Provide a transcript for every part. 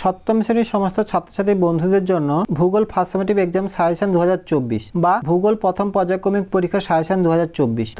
সপ্তম শ্রেণির সমস্ত ছাত্রছাত্রী বন্ধুদের জন্য ভূগোল ফার্স্ট সেমেটিভ এক্সাম সাজেশন দু বা ভূগোল প্রথম পর্যায়ক্রমিক পরীক্ষা সাজেশন দু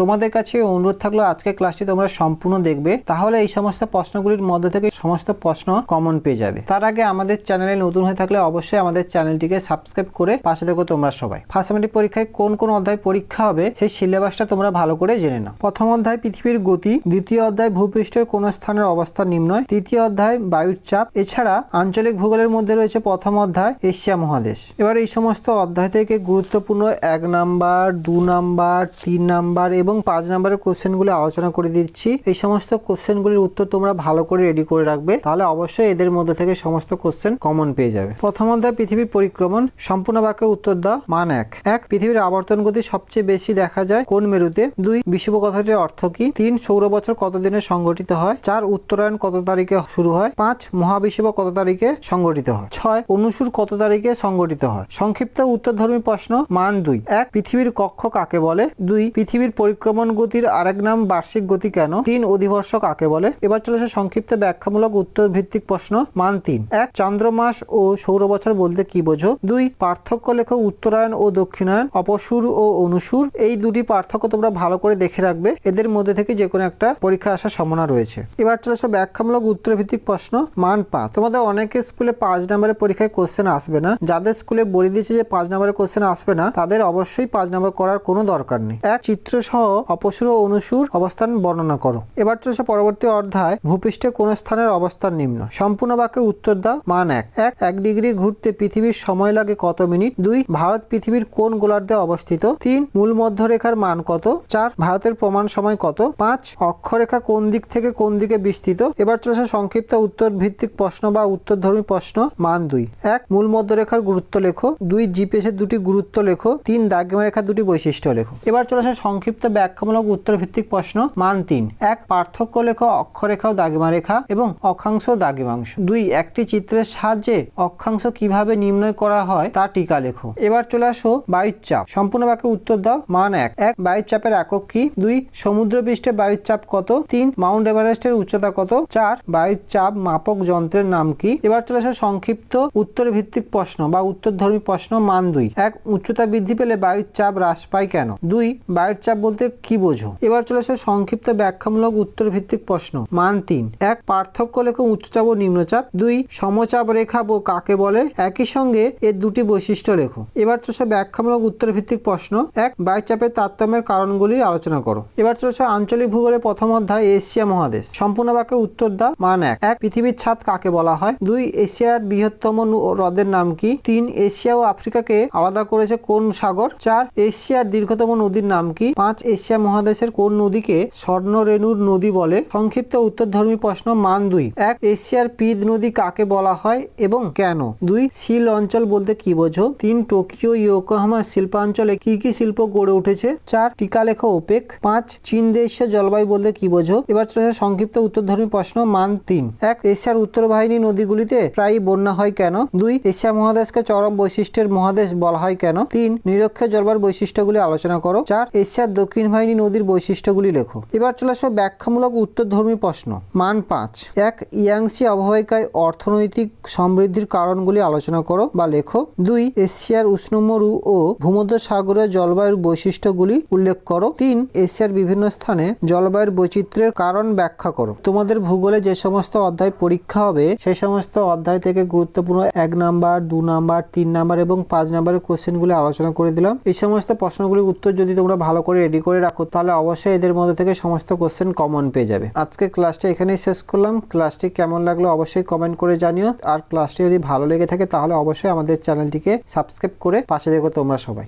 তোমাদের কাছে অনুরোধ থাকল আজকে ক্লাসটি তোমরা সম্পূর্ণ দেখবে, তাহলে এই সমস্ত প্রশ্নগুলির মধ্যে থেকে সমস্ত প্রশ্ন কমন পেয়ে যাবে। তার আগে আমাদের চ্যানেলে নতুন হয়ে থাকলে অবশ্যই আমাদের চ্যানেলটিকে সাবস্ক্রাইব করে পাশে দেখো তোমরা সবাই। ফার্স্ট পরীক্ষায় কোন কোন অধ্যায় পরীক্ষা হবে সেই সিলেবাসটা তোমরা ভালো করে জেনে নাও। প্রথম অধ্যায় পৃথিবীর গতি, দ্বিতীয় অধ্যায় ভূপৃষ্ঠের কোন স্থানের অবস্থান নিম্নয়, তৃতীয় অধ্যায় বায়ুর চাপ, এছাড়া আঞ্চলিক ভূগোলের মধ্যে রয়েছে প্রথম অধ্যায়, এশিয়া মহাদেশ। এবার এই সমস্ত অধ্যায় থেকে গুরুত্বপূর্ণ এক নাম্বার, দু নাম্বার, তিন নাম্বার এবং পাঁচ নাম্বারের কোশ্চেনগুলি আলোচনা করে দিচ্ছি। এই সমস্ত কোশ্চেনগুলির উত্তর তোমরা ভালো করে রেডি করে রাখবে, তাহলে অবশ্যই এদের মধ্যে থেকে সমস্ত কোশ্চেন কমন পেয়ে যাবে। প্রথম অধ্যায়, পৃথিবীর পরিক্রমণ। সম্পূর্ণ বাক্যে উত্তর দাও, মান এক। এক, পৃথিবীর আবর্তন গতি সবচেয়ে বেশি দেখা যায় কোন মেরুতে? দুই বিশ্বব কথাটির অর্থ কি? তিন সৌর বছর কত দিনে সংগঠিত হয়? চার, উত্তরায়ণ কত তারিখে শুরু হয়? পাঁচ মহাবিষুব কত তারিখে সংগঠিত হয়। ছয়, অনুসুর কত তারিখে সংগঠিত হয়? সংক্ষিপ্ত উত্তরধর্মী প্রশ্ন, মান দুই। এক, পৃথিবীর কক্ষ কাকে বলে? দুই, পৃথিবীর পরিক্রমণ গতির আরেক নাম বার্ষিক গতি কেন? তিন, অধিবর্ষ কাকে বলে? এবার চলেছে সংক্ষিপ্ত ব্যাখ্যামূলক উত্তর ভিত্তিক প্রশ্ন, মান তিন। এক, চন্দ্রমাস ও সৌর বছর বলতে কি বোঝো? দুই, পার্থক্য লেখো উত্তরায়ণ ও দক্ষিণায়ন অপসুর ও অনুসুর। এই দুটি পার্থক্য তোমরা ভালো করে দেখে রাখবে। এদের মধ্যে থেকে যে কোনো একটা পরীক্ষা আসার সম্ভাবনা রয়েছে। এবার চলেছে ব্যাখ্যামূলক উত্তর ভিত্তিক প্রশ্ন, মান পাঁচ। তোমাদের অনেকে স্কুলে পাঁচ নম্বরের পরীক্ষায় কোশ্চেন আসবে না। যাদের স্কুলে বলে দিয়েছে যে পাঁচ নম্বরের কোশ্চেন আসবে না, তাদের অবশ্যই পাঁচ নম্বর করার কোনো দরকার নেই। এক চিত্র সহ অপসুর ও অনুসুর অবস্থান বর্ণনা করো। এবার চলেছে পরবর্তী অধ্যায়, ভূপৃষ্ঠে কোন স্থানের অবস্থান নিম্ন? সম্পূর্ণ বাক্যে উত্তর দাও, মান এক। এক এক ডিগ্রি ঘুরতে পৃথিবীর সময় লাগে কত মিনিট? দুই, ভারত পৃথিবীর কোন গোলার্ধে অবস্থিত? তিন, মূল মধ্যরেখার মান কত? চার, ভারতের প্রমাণ সময় কত? পাঁচ, অক্ষরেখা কোন দিক থেকে কোন দিকে বিস্তৃত? এবার চলেছে সংক্ষিপ্ত উত্তর ভিত্তিক প্রশ্ন বা উত্তরধর্মী প্রশ্ন মান দুই। এক, মূল মধ্যরেখার গুরুত্ব লেখো। দুই জিপিএস এর দুটি গুরুত্ব লেখো। তিন দাগিমা রেখার দুটি বৈশিষ্ট্য লেখো। এবার চলেছে সংক্ষিপ্ত ব্যাখ্যামূলক উত্তর ভিত্তিক প্রশ্ন মান তিন। এক, পার্থক্য লেখো অক্ষরেখা ও দাগিমা রেখা এবং অক্ষাংশ ও দাগিমাংশ দুই, একটি চিত্রের সাহায্যে অক্ষাংশ কীভাবে নির্ণয় করা হয় তা টিকা লেখো। এবার চলে আসো বায়ুর চাপ সম্পূর্ণ বাক্যে উত্তর দাও, মান এক। এক বায়ুর চাপের একক কি? দুই সমুদ্র পৃষ্ঠে বায়ুর চাপ কত? তিন, মাউন্ট এভারেস্টের উচ্চতা কত? চার বায়ুর চাপ মাপক যন্ত্রের নাম কি? এবার চলে আসে সংক্ষিপ্ত উত্তর ভিত্তিক প্রশ্ন বা উত্তরধর্মী প্রশ্ন মান দুই। এক, উচ্চতা বৃদ্ধি পেলে বায়ুর চাপ হ্রাস পায় কেন? দুই, বায়ুর চাপ বলতে কি বোঝো? এবার চলে আসে সংক্ষিপ্ত ব্যাখ্যামূলক উত্তর ভিত্তিক প্রশ্ন মান তিন। এক, পার্থক্য লেখো উচ্চচাপ ও নিম্নচাপ। দুই, সমচাপ রেখা ও কাকে বলে? একই সঙ্গে এর দুটি বৈশিষ্ট্য লেখো। এবার চলেছে ব্যাখ্যামূলক উত্তর ভিত্তিক প্রশ্ন। এক বায়ুচাপের তারতম্যের কারণগুলি আলোচনা করো। এবার চলেছে আঞ্চলিক ভূগোলের প্রথম অধ্যায় এশিয়া মহাদেশ। সম্পূর্ণ বাক্যে উত্তর দা মান এক। এক, পৃথিবীর ছাদ কাকে বলা হয়? দুই এশিয়ার বৃহত্তম হ্রদের নাম কি? তিন এশিয়া ও আফ্রিকাকে আলাদা করেছে কোন সাগর? চার এশিয়ার দীর্ঘতম নদীর নাম কি? পাঁচ এশিয়া মহাদেশের কোন নদীকে স্বর্ণরেণুর নদী বলে? সংক্ষিপ্ত উত্তরধর্মী প্রশ্ন মান দুই এক, এশিয়ার পিদ নদী কাকে বলা হয় এবং কেন? দুই, শিল অঞ্চল বলতে কি বোঝো? তিন, টোকিও ইয়োকোহামা শিল্পাঞ্চলে কি কি শিল্প গড়ে উঠেছে? চার টিকা লেখা ওপেক। পাঁচ, চীন দেশীয় জলবায়ু বলতে কি বোঝো? এবার সংক্ষিপ্ত উত্তরধর্মী প্রশ্ন মান তিন এক, এশিয়ার উত্তর বাহিনী নদীগুলিতে প্রায় বন্যা হয় কেন? দুই, এশিয়া মহাদেশকে চরম বৈশিষ্ট্যের মহাদেশ বলা হয় কেন? তিন নিরক্ষের জলবায়ুর বৈশিষ্ট্যগুলি আলোচনা করো। চার, এশিয়ার দক্ষিণ বাহিনী নদীর বৈশিষ্ট্যগুলি লেখো। এবার চলে আসো ব্যাখ্যামূলক উত্তরধর্মী প্রশ্ন। মান পাঁচ। এক, ইয়াংসি অববাহিকায় অর্থনৈতিক সমৃদ্ধির কারণগুলি আলোচনা করো বা লেখো। দুই, এশিয়ার উষ্ণমরু ও ভূমধ্য সাগরের জলবায়ুর বৈশিষ্ট্যগুলি উল্লেখ করো। তিন, এশিয়ার বিভিন্ন স্থানে জলবায়ুর বৈচিত্র্যের কারণ ব্যাখ্যা করো। তোমাদের ভূগোলে যে সমস্ত অধ্যায় পরীক্ষা হবে সেই সমস্ত অধ্যায় থেকে গুরুত্বপূর্ণ এক নাম্বার, দু নাম্বার, তিন নাম্বার এবং পাঁচ নাম্বারের কোশ্চেনগুলি আলোচনা করে দিলাম। এই সমস্ত প্রশ্নগুলির উত্তর যদি তোমরা ভালো করে রেডি করে রাখো, তাহলে অবশ্যই এদের মধ্যে থেকে সমস্ত কোশ্চেন কমন পেয়ে যাবে। আজকে ক্লাসটা এখানেই শেষ করলাম। ক্লাসটি কেমন লাগল অবশ্যই কমেন্ট করে জানিও। আর ক্লাসটি যদি ভালো লেগে থাকে, তাহলে অবশ্যই আমাদের চ্যানেলটিকে সাবস্ক্রাইব করে পাশে দেখো তোমরা সবাই।